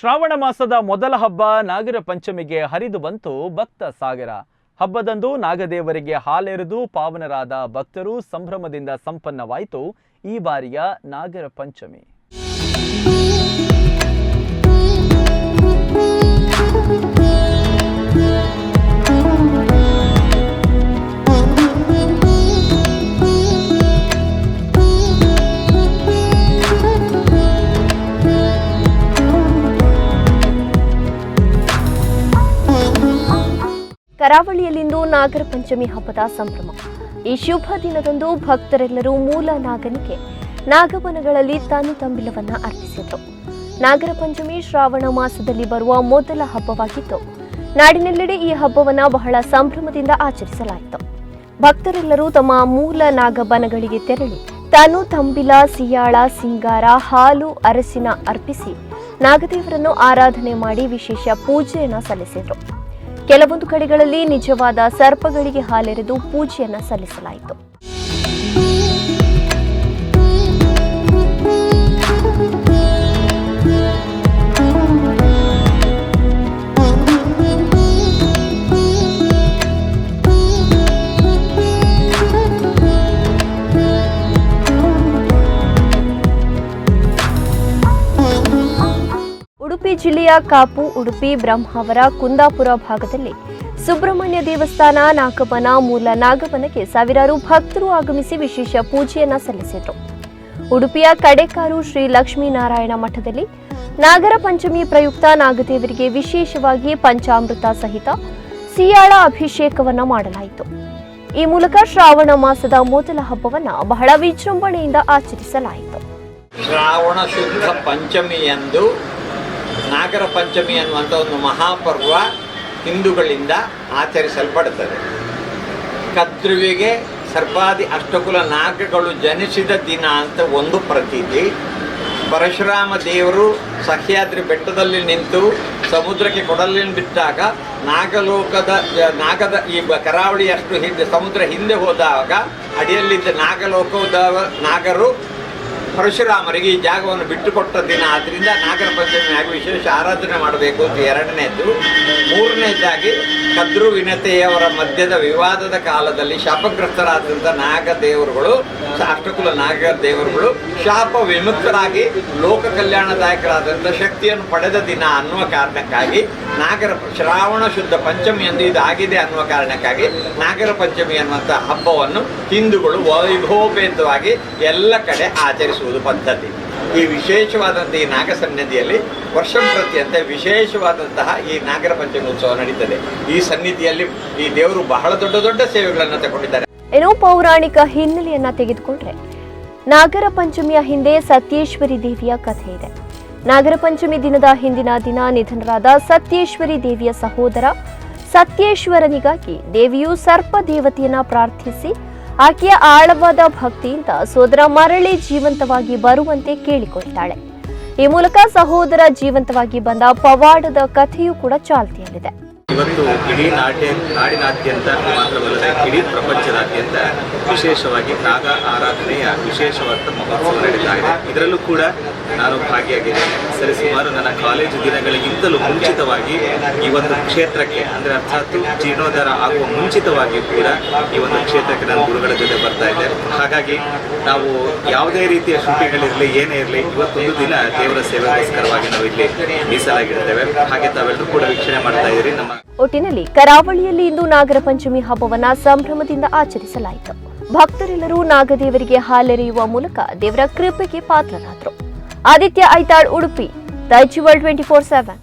ಶ್ರಾವಣ ಮಾಸದ ಮೊದಲ ಹಬ್ಬ ನಾಗರ ಪಂಚಮಿಗೆ ಹರಿದು ಬಂತು ಭಕ್ತ ಸಾಗರ. ಹಬ್ಬದಂದು ನಾಗದೇವರಿಗೆ ಹಾಲೆರೆದು ಪಾವನರಾದ ಭಕ್ತರು ಸಂಭ್ರಮದಿಂದ ಸಂಪನ್ನವಾಯಿತು ಈ ಬಾರಿಯ ನಾಗರ ಪಂಚಮಿ. ಕರಾವಳಿಯಲ್ಲಿಂದು ನಾಗರ ಪಂಚಮಿ ಹಬ್ಬದ ಸಂಭ್ರಮ. ಈ ಶುಭ ದಿನದಂದು ಭಕ್ತರೆಲ್ಲರೂ ಮೂಲ ನಾಗನಿಗೆ ನಾಗವನಗಳಲ್ಲಿ ತಾನು ತಂಬಿಲವನ್ನ ಅರ್ಪಿಸಿದರು. ನಾಗರ ಪಂಚಮಿ ಶ್ರಾವಣ ಮಾಸದಲ್ಲಿ ಬರುವ ಮೊದಲ ಹಬ್ಬವಾಗಿತ್ತು. ನಾಡಿನೆಲ್ಲೆಡೆ ಈ ಹಬ್ಬವನ್ನ ಬಹಳ ಸಂಭ್ರಮದಿಂದ ಆಚರಿಸಲಾಯಿತು. ಭಕ್ತರೆಲ್ಲರೂ ತಮ್ಮ ಮೂಲ ನಾಗಬನಗಳಿಗೆ ತೆರಳಿ ತಾನು ತಂಬಿಲ, ಸಿಯಾಳ, ಸಿಂಗಾರ, ಹಾಲು, ಅರಸಿನ ಅರ್ಪಿಸಿ ನಾಗದೇವರನ್ನು ಆರಾಧನೆ ಮಾಡಿ ವಿಶೇಷ ಪೂಜೆಯನ್ನು ಸಲ್ಲಿಸಿದರು. ಕೆಲವೊಂದು ಕಡೆಗಳಲ್ಲಿ ನಿಜವಾದ ಸರ್ಪಗಳಿಗೆ ಹಾಲೆರೆದು ಪೂಜೆಯನ್ನ ಸಲ್ಲಿಸಲಾಯಿತು. ಉಡುಪಿ ಜಿಲ್ಲೆಯ ಕಾಪು, ಉಡುಪಿ ಬ್ರಹ್ಮಾವರ ಕುಂದಾಪುರ ಭಾಗದಲ್ಲಿ ಸುಬ್ರಹ್ಮಣ್ಯ ದೇವಸ್ಥಾನ, ನಾಗಬನ, ಮೂಲ ನಾಗಬನಕ್ಕೆ ಸಾವಿರಾರು ಭಕ್ತರು ಆಗಮಿಸಿ ವಿಶೇಷ ಪೂಜೆಯನ್ನ ಸಲ್ಲಿಸಿದರು. ಉಡುಪಿಯ ಕಡೆಕಾರು ಶ್ರೀ ಲಕ್ಷ್ಮೀನಾರಾಯಣ ಮಠದಲ್ಲಿ ನಾಗರ ಪಂಚಮಿ ಪ್ರಯುಕ್ತ ನಾಗದೇವರಿಗೆ ವಿಶೇಷವಾಗಿ ಪಂಚಾಮೃತ ಸಹಿತ ಸಿಯಾಳ ಅಭಿಷೇಕವನ್ನ ಮಾಡಲಾಯಿತು. ಈ ಮೂಲಕ ಶ್ರಾವಣ ಮಾಸದ ಮೊದಲ ಹಬ್ಬವನ್ನ ಬಹಳ ವಿಜೃಂಭಣೆಯಿಂದ ಆಚರಿಸಲಾಯಿತು. ಶ್ರಾವಣ ಶುದ್ಧ ಪಂಚಮಿಯಂದು ನಾಗರ ಪಂಚಮಿ ಅನ್ನುವಂಥ ಒಂದು ಮಹಾಪರ್ವ ಹಿಂದೂಗಳಿಂದ ಆಚರಿಸಲ್ಪಡುತ್ತದೆ ಕದ್ರುವಿಗೆ ಸರ್ಪಾದಿ ಅಷ್ಟಕುಲ ನಾಗಗಳು ಜನಿಸಿದ ದಿನ ಅಂತ ಒಂದು ಪ್ರತೀತಿ. ಪರಶುರಾಮ ದೇವರು ಸಹ್ಯಾದ್ರಿ ಬೆಟ್ಟದಲ್ಲಿ ನಿಂತು ಸಮುದ್ರಕ್ಕೆ ಕೊಡಲಿನ ಬಿಟ್ಟಾಗ ನಾಗಲೋಕದ, ನಾಗದ ಈ ಕರಾವಳಿ ಕರಾವಳಿಯಷ್ಟು ಹಿಂದೆ, ಸಮುದ್ರ ಹಿಂದೆ ಹೋದಾಗ ಅಡಿಯಲ್ಲಿದ್ದ ನಾಗಲೋಕದ ನಾಗರು ಪರಶುರಾಮರಿಗೆ ಈ ಜಾಗವನ್ನು ಬಿಟ್ಟುಕೊಟ್ಟ ದಿನ. ಆದ್ದರಿಂದ ನಾಗರ ಪಂಚಮಿ ವಿಶೇಷ ಆರಾಧನೆ ಮಾಡಬೇಕು ಅಂತ ಎರಡನೇದ್ದು. ಮೂರನೇದಾಗಿ ಕದ್ರು ವಿನತೆಯವರ ಮಧ್ಯದ ವಿವಾದದ ಕಾಲದಲ್ಲಿ ಶಾಪಗ್ರಸ್ತರಾದಂಥ ನಾಗ ದೇವರುಗಳು ಅಷ್ಟಕುಲ ನಾಗ ದೇವರುಗಳು ಶಾಪ ವಿಮುಕ್ತರಾಗಿ ಲೋಕ ಕಲ್ಯಾಣದಾಯಕರಾದಂಥ ಶಕ್ತಿಯನ್ನು ಪಡೆದ ದಿನ ಅನ್ನುವ ಕಾರಣಕ್ಕಾಗಿ ನಾಗರ ಶ್ರಾವಣ ಶುದ್ಧ ಪಂಚಮಿಯಂದು ಇದಾಗಿದೆ ಅನ್ನುವ ಕಾರಣಕ್ಕಾಗಿ ನಾಗರ ಪಂಚಮಿ ಅನ್ನುವಂಥ ಹಬ್ಬವನ್ನು ಹಿಂದೂಗಳು ವೈಭವಪೇತವಾಗಿ ಎಲ್ಲ ಕಡೆ ಆಚರಿಸುವುದು ಪದ್ಧತಿ. ಈ ವಿಶೇಷವಾದಂಥ ಈ ನಾಗ ಸನ್ನಿಧಿಯಲ್ಲಿ ವರ್ಷಂಪ್ರತಿಯಂತೆ ವಿಶೇಷವಾದಂತಹ ಈ ನಾಗರ ಪಂಚಮಿ ಉತ್ಸವ ನಡೀತದೆ. ಈ ಸನ್ನಿಧಿಯಲ್ಲಿ ಈ ದೇವರು ಬಹಳ ದೊಡ್ಡ ದೊಡ್ಡ ಸೇವೆಗಳನ್ನು ತಗೊಂಡಿದ್ದಾರೆ ಏನೋ ಪೌರಾಣಿಕ ಹಿನ್ನೆಲೆಯನ್ನ ತೆಗೆದುಕೊಂಡ್ರೆ ನಾಗರ ಪಂಚಮಿಯ ಹಿಂದೆ ಸತ್ಯೇಶ್ವರಿ ದೇವಿಯ ಕಥೆ ಇದೆ. ನಾಗರ ಪಂಚಮಿ ದಿನದ ಹಿಂದಿನ ದಿನ ನಿಧನರಾದ ಸತ್ಯೇಶ್ವರಿ ದೇವಿಯ ಸಹೋದರ ಸತ್ಯೇಶ್ವರನಿಗಾಗಿ ದೇವಿಯು ಸರ್ಪ ದೇವತೆಯನ್ನ ಪ್ರಾರ್ಥಿಸಿ ಆಕೆಯ ಆಳವಾದ ಭಕ್ತಿಯಿಂದ ಸೋದರ ಮರಳಿ ಜೀವಂತವಾಗಿ ಬರುವಂತೆ ಕೇಳಿಕೊಳ್ತಾಳೆ. ಈ ಮೂಲಕ ಸಹೋದರ ಜೀವಂತವಾಗಿ ಬಂದ ಪವಾಡದ ಕಥೆಯೂ ಕೂಡ ಚಾಲ್ತಿಯಲ್ಲಿದೆ. ಇವತ್ತು ಇಡೀ ನಾಟ್ಯ, ನಾಡಿನಾದ್ಯಂತ ಮಾತ್ರವಲ್ಲದೆ ಇಡೀ ಪ್ರಪಂಚದಾದ್ಯಂತ ವಿಶೇಷವಾಗಿ ನಾಗ ಆರಾಧನೆಯ ವಿಶೇಷವಾದ ಮಹೋತ್ಸವ ನಡೀತಾ ಇದೆ. ಇದರಲ್ಲೂ ಕೂಡ ನಾನು ಭಾಗಿಯಾಗಿದ್ದೇನೆ. ಸರಿಸುಮಾರು ನನ್ನ ಕಾಲೇಜು ದಿನಗಳಿಗಿಂತಲೂ ಮುಂಚಿತವಾಗಿ ಈ ಒಂದು ಕ್ಷೇತ್ರಕ್ಕೆ, ಅಂದರೆ ಅರ್ಥಾತ್ ಜೀರ್ಣೋದ್ಧಾರ ಆಗುವ ಮುಂಚಿತವಾಗಿಯೂ ಕೂಡ ಈ ಒಂದು ಕ್ಷೇತ್ರಕ್ಕೆ ನಾನು ಗುರುಗಳ ಜೊತೆ ಬರ್ತಾ ಇದ್ದೆ. ಹಾಗಾಗಿ ನಾವು ಯಾವುದೇ ರೀತಿಯ ಶುಟಿಗಳಿರಲಿ ಏನೇ ಇರಲಿ, ಇವತ್ತೊಂದು ದಿನ ದೇವರ ಸೇವೆಗೋಸ್ಕರವಾಗಿ ನಾವು ಇಲ್ಲಿ ಮೀಸಲಾಗಿರ್ತೇವೆ ಹಾಗೆ ತಾವೆಲ್ಲರೂ ಕೂಡ ವೀಕ್ಷಣೆ ಮಾಡ್ತಾ ಇದ್ದೀರಿ. ನಮ್ಮ ಒಟ್ಟಿನಲ್ಲಿ ಕರಾವಳಿಯಲ್ಲಿ ಇಂದು ನಾಗರ ಪಂಚಮಿ ಹಬ್ಬವನ್ನ ಸಂಭ್ರಮದಿಂದ ಆಚರಿಸಲಾಯಿತು. ಭಕ್ತರೆಲ್ಲರೂ ನಾಗದೇವರಿಗೆ ಹಾಲೆರೆಯುವ ಮೂಲಕ ದೇವರ ಕೃಪೆಗೆ ಪಾತ್ರರಾದರು. Aditya Aithal Udupi world twenty four seven